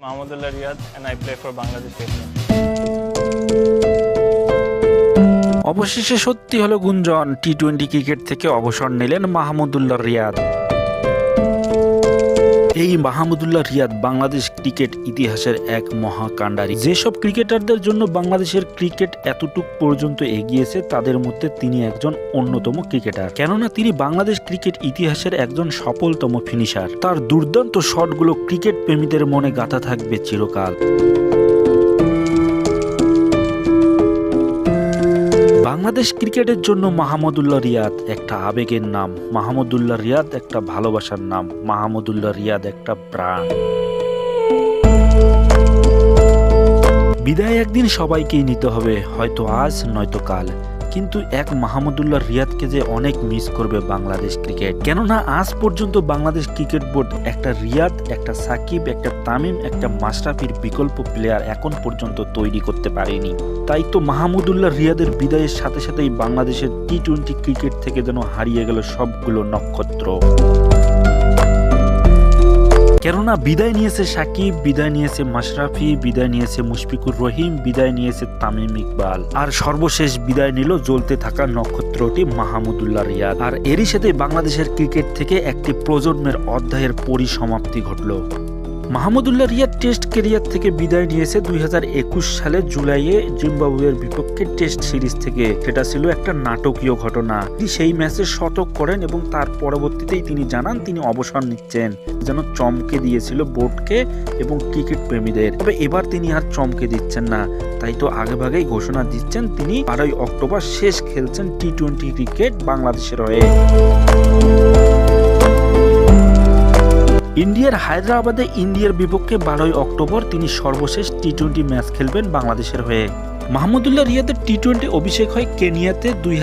Mahmudullah Riyad, and I play for Bangladesh. অবশেষে সত্যি হলো গুঞ্জন টি টোয়েন্টি ক্রিকেট থেকে অবসর নিলেন মাহমুদুল্লাহ রিয়াদ এই মাহমুদুল্লাহ রিয়াদ বাংলাদেশ ক্রিকেট ইতিহাসের এক মহাকাণ্ডারী। যেসব ক্রিকেটারদের জন্য বাংলাদেশের ক্রিকেট এতটুক পর্যন্ত এগিয়েছে, তাদের মধ্যে তিনি একজন অন্যতম ক্রিকেটার। কেননা তিনি বাংলাদেশ ক্রিকেট ইতিহাসের একজন সফলতম ফিনিশার। তার দুর্দান্ত শটগুলো ক্রিকেট প্রেমীদের মনে গাঁথা থাকবে চিরকাল। বাংলাদেশ ক্রিকেটের জন্য মাহমুদুল্লাহ রিয়াদ একটা আবেগের নাম, মাহমুদুল্লাহ রিয়াদ একটা ভালোবাসার নাম, মাহমুদুল্লাহ রিয়াদ একটা প্রাণ। বিদায় একদিন সবাইকেই নিতে হবে, হয়তো আজ, নয়তো কাল। কিন্তু এক মাহমুদুল্লাহ রিয়াদকে যে অনেক মিস করবে বাংলাদেশ ক্রিকেট কেননা আজ পর্যন্ত বাংলাদেশ ক্রিকেট বোর্ড একটা রিয়াদ, একটা সাকিব, একটা তামিম, একটা মাশরাফির বিকল্প প্লেয়ার এখন পর্যন্ত তৈরি করতে পারেনি। তাই তো মাহমুদুল্লাহ রিয়াদের বিদায়ের সাথে সাথেই বাংলাদেশের টি টোয়েন্টি ক্রিকেট থেকে যেন হারিয়ে গেল সবগুলো নক্ষত্র। কেননা বিদায় নিয়েছে সাকিব, বিদায় নিয়েছে মাশরাফি, বিদায় নিয়েছে মুশফিকুর রহিম, বিদায় নিয়েছে তামিম ইকবাল। আর সর্বশেষ বিদায় নিল জ্বলতে থাকা নক্ষত্রটি মাহমুদুল্লাহ রিয়াদ। আর এরই সাথে বাংলাদেশের ক্রিকেট থেকে একটি প্রজন্মের অধ্যায়ের পরিসমাপ্তি ঘটল। মাহমুদুল্লাহ রিয়াদ টেস্ট কেরিয়ার থেকে বিদায় নিয়েছে দুই সালে জুলাইয়ে জিম্বাবুয়ের বিপক্ষে টেস্ট সিরিজ থেকে। সেটা ছিল একটা নাটকীয় ঘটনা। তিনি সেই ম্যাচে শতক করেন এবং তার পরবর্তীতেই তিনি জানান তিনি অবসর নিচ্ছেন, যেন চমকে দিয়েছিল বোর্ডকে এবং ক্রিকেট প্রেমীদের। তবে এবার তিনি আর চমকে দিচ্ছেন না। তাই তো আগেভাগেই ঘোষণা দিচ্ছেন তিনি, বারোই অক্টোবর শেষ খেলছেন টি টোয়েন্টি ক্রিকেট বাংলাদেশের হয়ে। ইন্ডিয়ার হায়দ্রাবাদে ইন্ডিয়ার বিপক্ষে বারোই অক্টোবর তিনি সর্বশেষ টি টোয়েন্টি ম্যাচ খেলবেন বাংলাদেশের হয়ে। মাহমুদুল্লাহ রিয়াদের টি টোয়েন্টি অভিষেক হয় কেনিয়াতে দুই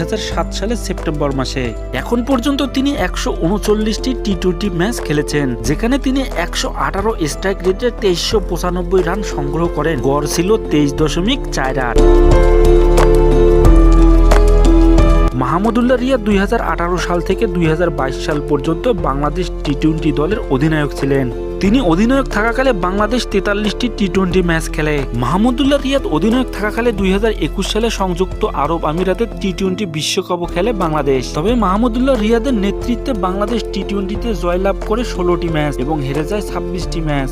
সালের সেপ্টেম্বর মাসে। এখন পর্যন্ত তিনি একশো উনচল্লিশটি টি টোয়েন্টি ম্যাচ খেলেছেন, যেখানে তিনি একশো আঠারো স্ট্রাইক রেটে তেইশশো পঁচানব্বই রান সংগ্রহ করেন। গড় ছিল তেইশ দশমিক চার আট। মাহমুদুল্লাহ রিয়া দু হাজার আঠারো সাল থেকে দুই হাজার বাইশ সাল পর্যন্ত বাংলাদেশ টি টোয়েন্টি দলের অধিনায়ক ছিলেন। তিনি অধিনায়ক থাকাকালে বাংলাদেশ তেতাল্লিশটি টি টোয়েন্টি ম্যাচ খেলে। মাহমুদুল্লাহ রিয়াদ অধিনায়ক থাকাকালে দুই হাজার একুশ সালে সংযুক্ত আরব আমিরাতের টি টোয়েন্টি বিশ্বকাপও খেলে বাংলাদেশ। তবে মাহমুদুল্লাহ রিয়াদের নেতৃত্বে বাংলাদেশ টি টোয়েন্টিতে জয়লাভ করে ষোলোটি ম্যাচ এবং হেরে যায় ছাব্বিশটি ম্যাচ।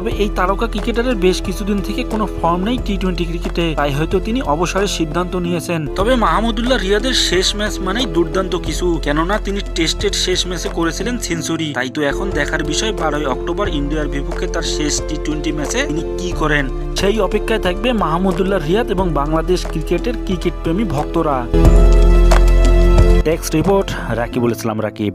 তবে এই তারকা ক্রিকেটারের বেশ কিছুদিন থেকে কোনো ফর্ম নেই টি টোয়েন্টি ক্রিকেটে। তাই হয়তো তিনি অবসরের সিদ্ধান্ত নিয়েছেন। তবে মাহমুদুল্লাহ রিয়াদের শেষ ম্যাচ মানেই দুর্দান্ত কিছু। কেননা তিনি টেস্টের শেষ ম্যাচে করেছিলেন সেঞ্চুরি। তাই তো এখন দেখার বিষয় বারোই অক্টোবর ইন্ডিয়ার বিপক্ষে তার শেষ টি টোয়েন্টি ম্যাচে তিনি কি করেন? সেই অপেক্ষায় থাকবে মাহমুদুল্লাহ রিয়াদ এবং বাংলাদেশ ক্রিকেটের ক্রিকেট প্রেমী ভক্তরা। Text report Rakibul Islam Rakib.